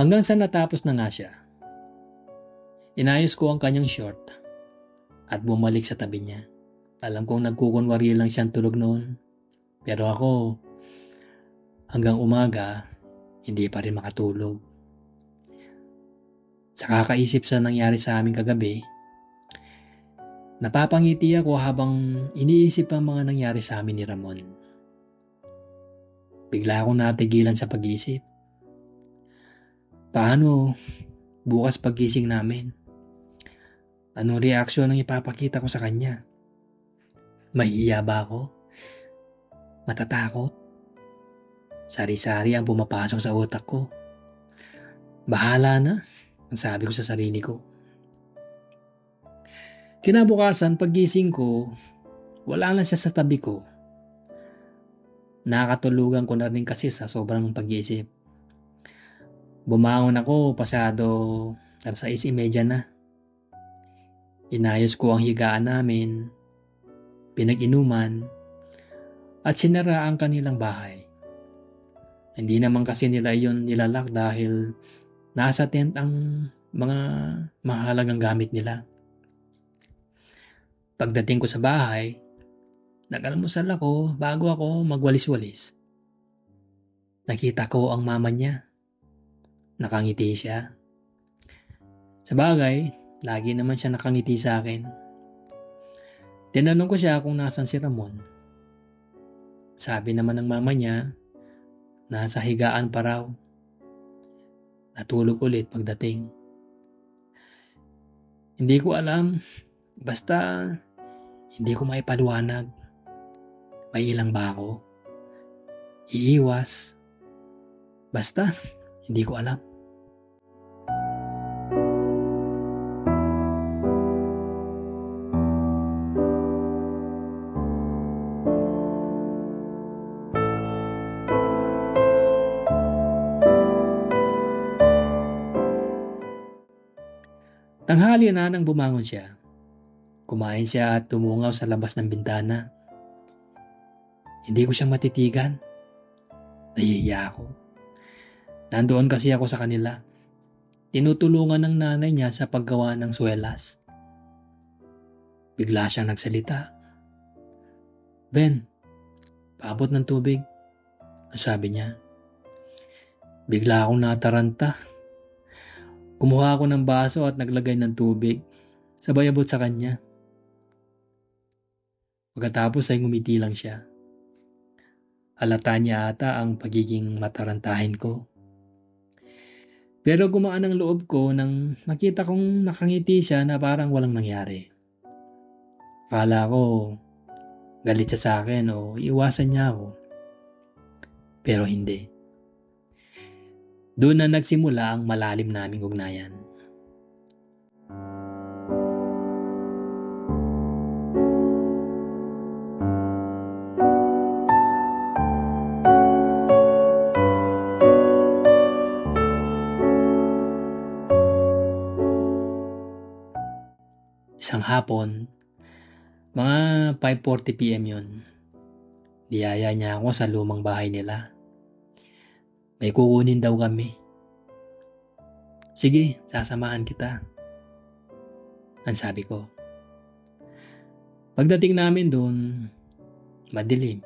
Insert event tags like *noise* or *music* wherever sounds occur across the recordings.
Hanggang sa natapos na nga siya. Inayos ko ang kanyang short at bumalik sa tabi niya. Alam kong nagkukunwari lang siyang tulog noon. Pero ako, hanggang umaga, hindi pa rin makatulog. Sa kakaisip sa nangyari sa amin kagabi, napapangiti ako habang iniisip ang mga nangyari sa amin ni Ramon. Bigla akong natigilan sa pag-iisip. Paano bukas pagising namin? Anong reaksyon ang ipapakita ko sa kanya? Mahihiya ba ako? Matatakot? Sari-sari ang pumapasok sa utak ko. Bahala na, ang sabi ko sa sarili ko. Kinabukasan, paggising ko, wala na siya sa tabi ko. Nakatulugan ko na rin kasi sa sobrang pag-iisip. Bumangon ako pasado alas 6.30 na. Inayos ko ang higaan namin, pinag-inuman, at sinara ang kanilang bahay. Hindi naman kasi nila yon nilalak dahil nasa tent ang mga mahalagang gamit nila. Pagdating ko sa bahay, nag-almusal ako bago ako magwalis-walis. Nakita ko ang mama niya Nakangiti siya. Sa bagay, lagi naman siya nakangiti sa akin. Tinanong ko siya kung nasan si Ramon. Sabi naman ng mama niya, nasa higaan pa raw. Natulog ulit pagdating. Hindi ko alam, basta hindi ko maipaliwanag. May ilang ba ako? Iiwas. Basta, hindi ko alam. Tanghali na nang bumangon siya. Kumain siya at tumungaw sa labas ng bintana. Hindi ko siya matitigan. Nahihiya ako. Nandoon kasi ako sa kanila. Tinutulungan ng nanay niya sa paggawa ng swelas. Bigla siyang nagsalita. Ben, paabot ng tubig. Ang sabi niya. Bigla akong nataranta Kumuha ako ng baso at naglagay ng tubig. Sabay abot sa kanya. Pagkatapos ay ngumiti lang siya. Halata niya ata ang pagiging matarantahin ko. Pero gumaan ang loob ko nang makita kong nakangiti siya na parang walang nangyari. Kala ko galit siya sa akin o iwasan niya ako. Pero hindi. Doon na nagsimula ang malalim naming ugnayan. Isang hapon, mga 5.40pm yun. Diyaya niya ako sa lumang bahay nila. May kukunin daw kami. Sige, sasamahan kita. Ang sabi ko. Pagdating namin doon, madilim.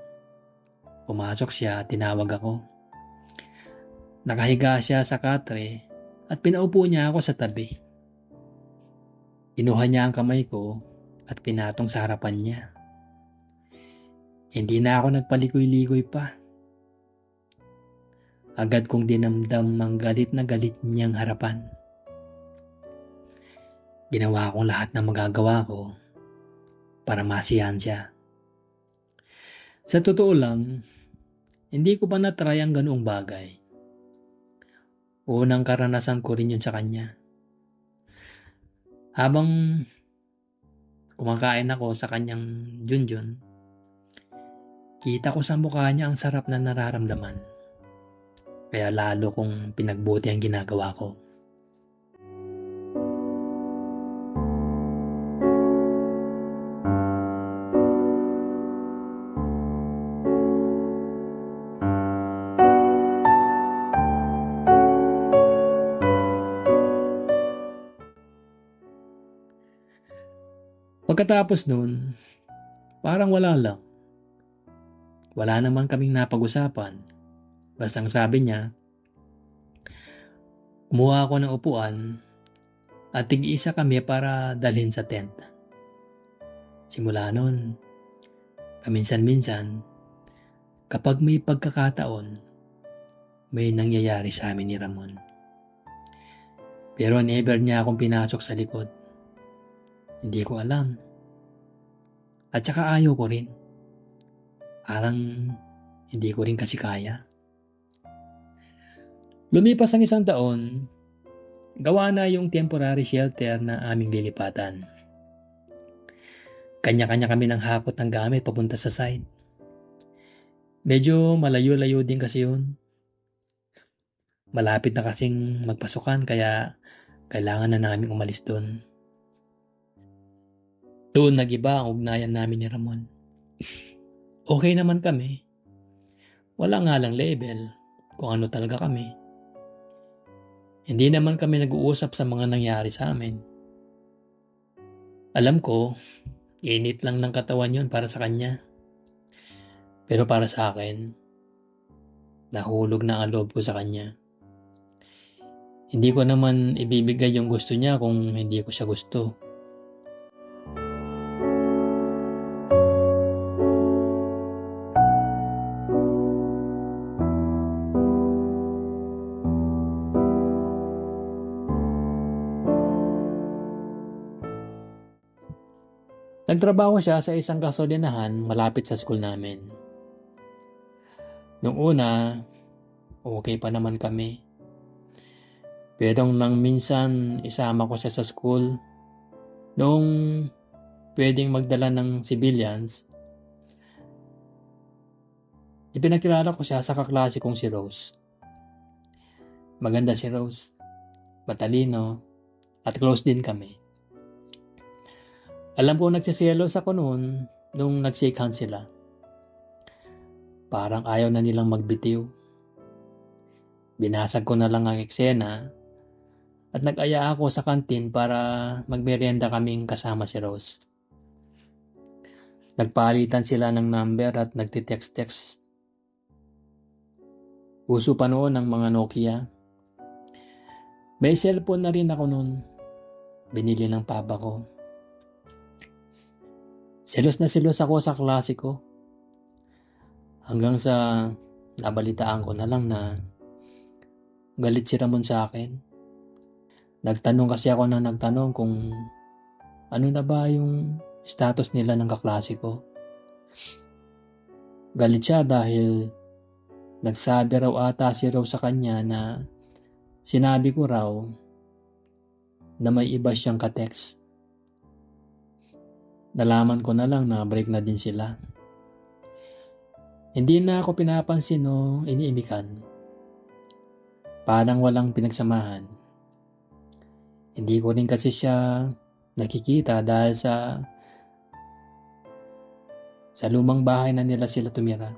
Pumasok siya, tinawag ako. Nakahiga siya sa katre at pinaupo niya ako sa tabi. Inuha niya ang kamay ko at pinatong sa harapan niya. Hindi na ako nagpalikoy-likoy pa. Agad kong dinamdam ang galit na galit niyang harapan. Ginawa kong lahat ng magagawa ko para masiyahan siya. Sa totoo lang, hindi ko pa natry ang ganoong bagay. Unang karanasan ko rin yun sa kanya. Habang kumakain ako sa kanyang junjun, kita ko sa mukha niya ang sarap na nararamdaman. Kaya lalo kong pinagbuti ang ginagawa ko. Pagkatapos nun, parang wala lang. Wala naman kaming napag-usapan Basta ang sabi niya, kumuha ako ng upuan at tig-isa kami para dalhin sa tent. Simula nun, paminsan-minsan, kapag may pagkakataon, may nangyayari sa amin ni Ramon. Pero never niya akong pinasok sa likod. Hindi ko alam. At saka ayaw ko rin. Parang hindi ko rin kasi kaya. Lumipas ang isang taon, gawa na yung temporary shelter na aming lilipatan. Kanya-kanya kami ng hakot ng gamit papunta sa site. Medyo malayo-layo din kasi yun. Malapit na kasing magpasukan kaya kailangan na namin umalis doon. Doon nagiba ang ugnayan namin ni Ramon. *laughs* okay naman kami. Wala nga lang label kung ano talaga kami. Hindi naman kami nag-uusap sa mga nangyari sa amin. Alam ko, init lang ng katawan yon para sa kanya. Pero para sa akin, nahulog na ang loob ko sa kanya. Hindi ko naman ibibigay yung gusto niya kung hindi ko siya gusto. Nagtrabaho siya sa isang gasolinahan malapit sa school namin. Nung una, okay pa naman kami. Pero nang minsan isama ko siya sa school, nung pwedeng magdala ng civilians, ipinakilala ko siya sa kaklase kong si Rose. Maganda si Rose, matalino, at close din kami. Alam ko nagsiselos ako noon nung nag-shake hands sila. Parang ayaw na nilang magbitiw. Binasag ko na lang ang eksena at nag-aya ako sa kantin para magmerienda kaming kasama si Rose. Nagpalitan sila ng number at nagtitext-text. Uso pa noon ang mga Nokia. May cellphone na rin ako noon. Binili ng papa ko. Selos na selos ako sa klase ko. Hanggang sa nabalitaan ko na lang na galit si Ramon sa akin. Nagtanong kasi ako na nagtanong kung ano na ba yung status nila ng kaklase ko. Galit siya dahil nagsabi raw ata si Raw sa kanya na sinabi ko raw na may iba siyang katext. Nalaman ko na lang na break na din sila. Hindi na ako pinapansin o iniimikan. Parang walang pinagsamahan. Hindi ko rin kasi siya nakikita dahil sa sa lumang bahay na nila sila tumira.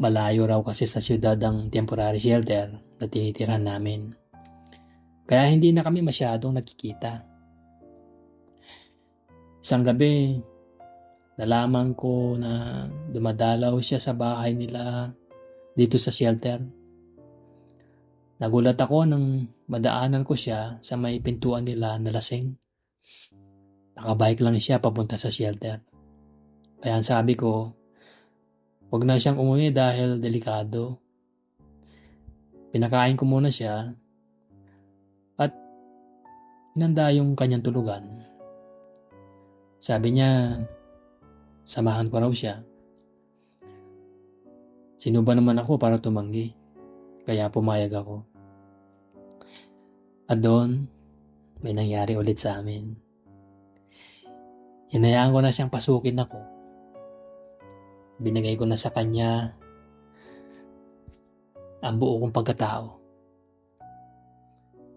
Malayo raw kasi sa syudad ang temporary shelter na tinitirahan namin. Kaya hindi na kami masyadong nakikita. Isang gabi, nalaman ko na dumadalaw siya sa bahay nila dito sa shelter. Nagulat ako nang madaanan ko siya sa may pintuan nila na lasing. Nakabike lang siya papunta sa shelter. Kaya ang sabi ko, huwag na siyang umuwi dahil delikado. Pinakain ko muna siya at inanda yung kanyang tulugan. Sabi niya, samahan ko raw siya. Sino ba naman ako para tumanggi? Kaya pumayag ako. At doon, may nangyari ulit sa amin. Hinayaan ko na siyang pasukin ako. Binigay ko na sa kanya ang buo kong pagkatao.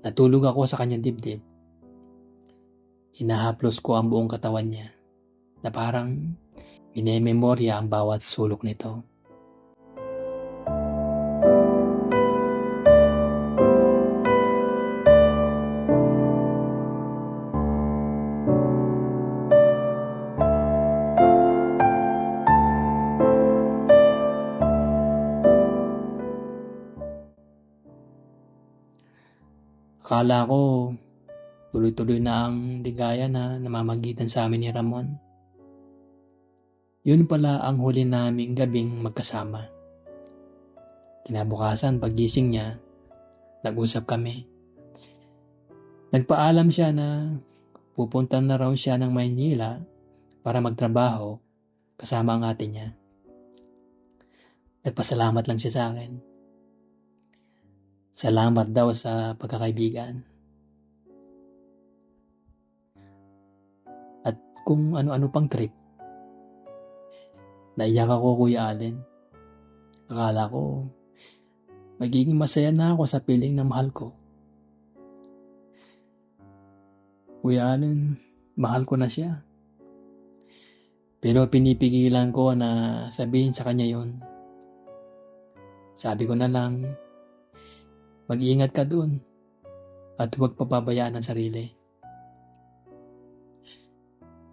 Natulog ako sa kanyang dibdib Hinahaplos ko ang buong katawan niya na parang minememorya ang bawat sulok nito. Akala ko tuloy-tuloy na ang ligaya na namamagitan sa amin ni Ramon. Yun pala ang huli naming gabing magkasama. Kinabukasan paggising niya, nag-usap kami. Nagpaalam siya na pupunta na raw siya ng Maynila para magtrabaho kasama ang ate niya. Nagpasalamat lang siya sa akin. Salamat daw sa pagkakaibigan. At kung ano-ano pang trip. Naiyak ako, Kuya Allen. Akala ko, magiging masaya na ako sa piling na mahal ko. Kuya Allen, mahal ko na siya. Pero pinipigilan ko na sabihin sa kanya yon. Sabi ko na lang, mag-iingat ka dun at huwag papabayaan ang sarili.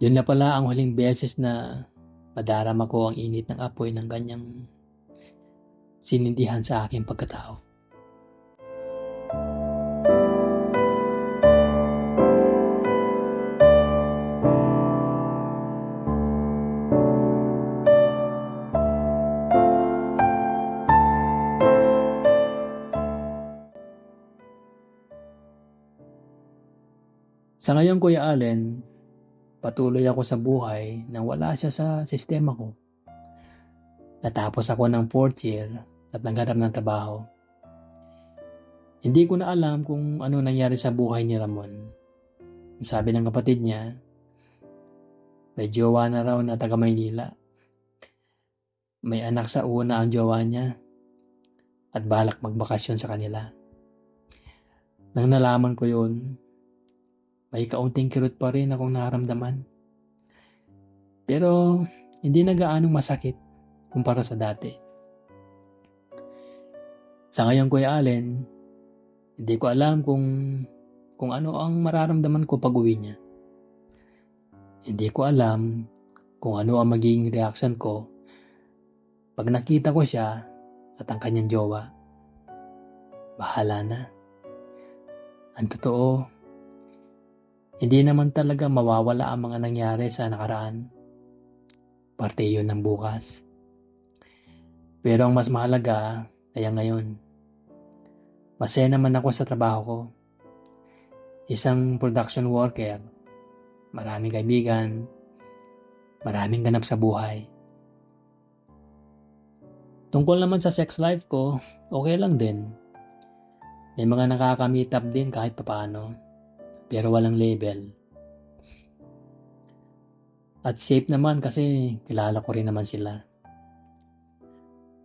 Yun na pala ang huling beses na madarama ko ang init ng apoy ng ganyang sinindihan sa aking pagkatao. Sa ngayon, Kuya Allen, patuloy ako sa buhay nang wala siya sa sistema ko. Natapos ako ng fourth year at naghanap ng trabaho. Hindi ko na alam kung ano nangyari sa buhay ni Ramon. Sabi ng kapatid niya, may jowa na raw na taga Maynila. May anak sa una ang jowa niya at balak magbakasyon sa kanila. Nang nalaman ko yun, may kaunting kirot pa rin akong naramdaman. Pero hindi na gaanong masakit kumpara sa dati. Sa ngayon, Kuya Allen, hindi ko alam kung kung ano ang mararamdaman ko pag uwi niya. Hindi ko alam kung ano ang magiging reaction ko pag nakita ko siya at ang kanyang jowa. Bahala na. Ang totoo, hindi naman talaga mawawala ang mga nangyari sa nakaraan. Parte yun ng bukas. Pero ang mas mahalaga ay ang ngayon. Masaya naman ako sa trabaho ko. Isang production worker, maraming kaibigan, maraming ganap sa buhay. Tungkol naman sa sex life ko, okay lang din. May mga nakaka-meet up din kahit papaano pero walang label. At safe naman kasi kilala ko rin naman sila.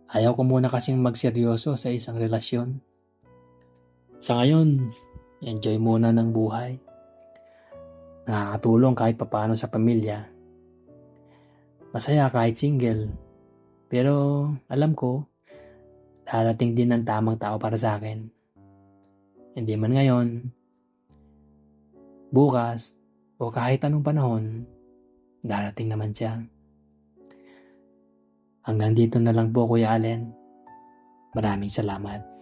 Ayaw ko muna kasing magseryoso sa isang relasyon. Sa ngayon, enjoy muna ng buhay. Nakakatulong kahit papano sa pamilya. Masaya kahit single. Pero alam ko, darating din ang tamang tao para sa akin. Hindi man ngayon, bukas, o kahit anong panahon, darating naman siya. Hanggang dito na lang po Kuya Allen. Maraming salamat.